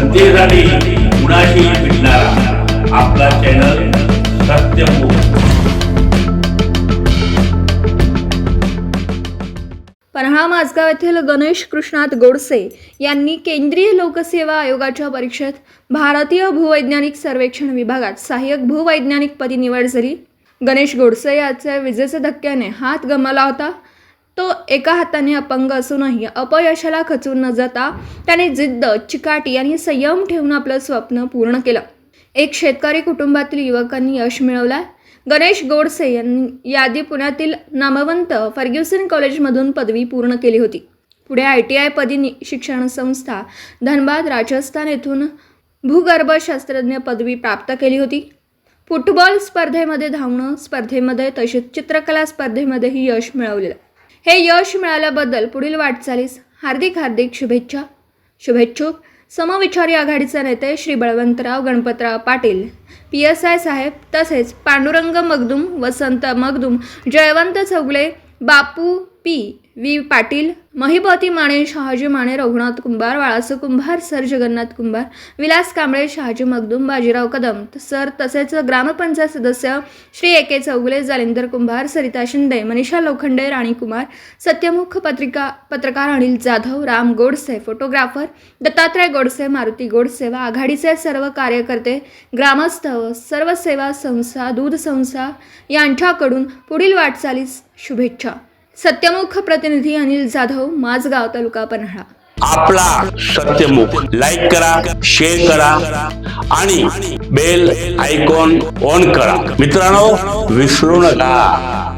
जनतेसाठी कुणाशी भेटणारा. आपला चॅनल सत्यमुख पन्हाळा माझगाव येथील गणेश कृष्णात गोडसे यांनी केंद्रीय लोकसेवा आयोगाच्या परीक्षेत भारतीय भूवैज्ञानिक सर्वेक्षण विभागात सहाय्यक भूवैज्ञानिक पदी निवड झाली. गणेश गोडसे याचे विजेच्या धक्क्याने हात गमावला होता. तो एका हाताने अपंग असूनही अपयशाला खचून न जाता त्याने जिद्द चिकाटी आणि संयम ठेवून आपलं स्वप्न पूर्ण केलं. एक शेतकरी कुटुंबातील युवकांनी यश मिळवलं गणेश गोडसे यांनी यादी पुण्यातील नामवंत फर्ग्युसन कॉलेजमधून पदवी पूर्ण केली होती. पुढे आय टी आय पदी शिक्षण संस्था धनबाद राजस्थान येथून भूगर्भशास्त्रज्ञ पदवी प्राप्त केली होती. फुटबॉल स्पर्धेमध्ये धावणं स्पर्धेमध्ये तसेच चित्रकला स्पर्धेमध्येही यश मिळवलेलं हे यश मिळाल्याबद्दल पुढील वाटचालीस हार्दिक हार्दिक शुभेच्छा. शुभेच्छुक. समविचारी आघाडीचे नेते Shri Balwantrao Ganpatrao Patil P S I साहेब तसेच Pandurang Magdum Vasant Magdum Jaywant Chougule Bapu P V Patil Mahipati Mane Shahaji Mane Raghunath Kumbhar Walasu Kumbhar sir Jagannath Kumbhar Vilas Kamble Shahaji Magdum Bajirao Kadam sir तसेच ग्रामपंचायत सदस्य श्री ए के चौगुले जालिंदर कुंभार सरिता शिंदे मनीषा लोखंडे राणी कुमार सत्यमुख पत्रिका पत्रकार Anil Jadhav Ram Godse photographer Dattatray Godse Maruti Godse व आघाडीचे सर्व कार्यकर्ते ग्रामस्थ सर्व सेवा संस्था दूध संस्था यांच्याकडून पुढील वाटचालीस शुभेच्छा. सत्यमुख प्रतिनिधी अनिल जाधव माझगाव तालुका पन्हाळा. आपला सत्यमुख. लाईक करा शेअर करा आणि बेल आयकॉन ऑन करा. मित्रांनो विसरू नका.